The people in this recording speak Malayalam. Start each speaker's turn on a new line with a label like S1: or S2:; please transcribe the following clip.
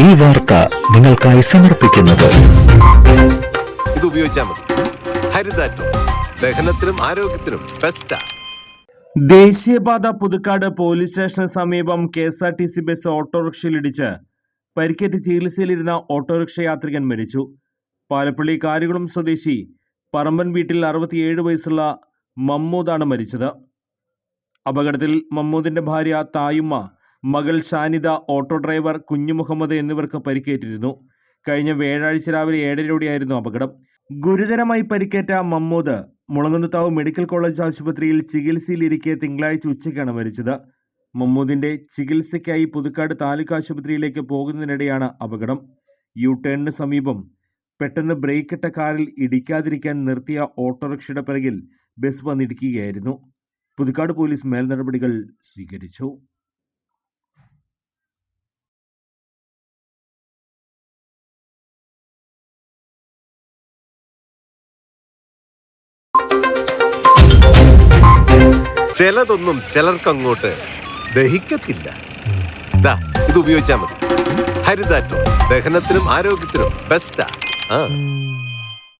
S1: ഈ വാർത്ത നിങ്ങൾക്കായി സമർപ്പിക്കുന്നത്.
S2: ഇത് ഉപയോഗിച്ചാൽ മതി. ഹരിതാറ്റം. ദഹനത്തിനും ആരോഗ്യത്തിനും ബെസ്റ്റാ
S3: ദേശീയപാത പുതുക്കാട് പോലീസ് സ്റ്റേഷന് സമീപം K S R T C bus ഓട്ടോറിക്ഷയിലിടിച്ച് പരിക്കേറ്റ് ചികിത്സയിലിരുന്ന ഓട്ടോറിക്ഷ യാത്രികൻ മരിച്ചു. പാലപ്പള്ളി കാരികുളം സ്വദേശി പറമ്പൻ വീട്ടിൽ അറുപത്തിയേഴ് വയസ്സുള്ള മമ്മൂദാണ് മരിച്ചത്. അപകടത്തിൽ മമ്മൂദിന്റെ ഭാര്യ തായുമ്മ മകൾ ഷാനിദ ഓട്ടോ ഡ്രൈവർ കുഞ്ഞു മുഹമ്മദ് എന്നിവർക്ക് പരിക്കേറ്റിരുന്നു. കഴിഞ്ഞ വ്യാഴാഴ്ച രാവിലെ ഏഴരയോടെയായിരുന്നു അപകടം. ഗുരുതരമായി പരിക്കേറ്റ മമ്മൂദ് മുളങ്ങുന്നത്താവ് മെഡിക്കൽ കോളേജ് ആശുപത്രിയിൽ ചികിത്സയിലിരിക്കെ തിങ്കളാഴ്ച ഉച്ചയ്ക്കാണ് മരിച്ചത്. മമ്മൂദിന്റെ ചികിത്സയ്ക്കായി പുതുക്കാട് താലൂക്ക് ആശുപത്രിയിലേക്ക് പോകുന്നതിനിടെയാണ് അപകടം. യു ടേണിന് സമീപം പെട്ടെന്ന് ബ്രേക്ക് ഇട്ട കാറിൽ ഇടിക്കാതിരിക്കാൻ നിർത്തിയ ഓട്ടോറിക്ഷയുടെ പിറകിൽ ബസ് വന്നിടിക്കുകയായിരുന്നു. പുതുക്കാട് പോലീസ് മേൽനടപടികൾ സ്വീകരിച്ചു.
S2: ചിലതൊന്നും ചിലർക്കങ്ങോട്ട് ദഹിക്കത്തില്ല. ദാ ഇത് ഉപയോഗിച്ചാൽ മതി. ഹരിതാറ്റോ ദഹനത്തിനും ആരോഗ്യത്തിനും ബെസ്റ്റാ ആ.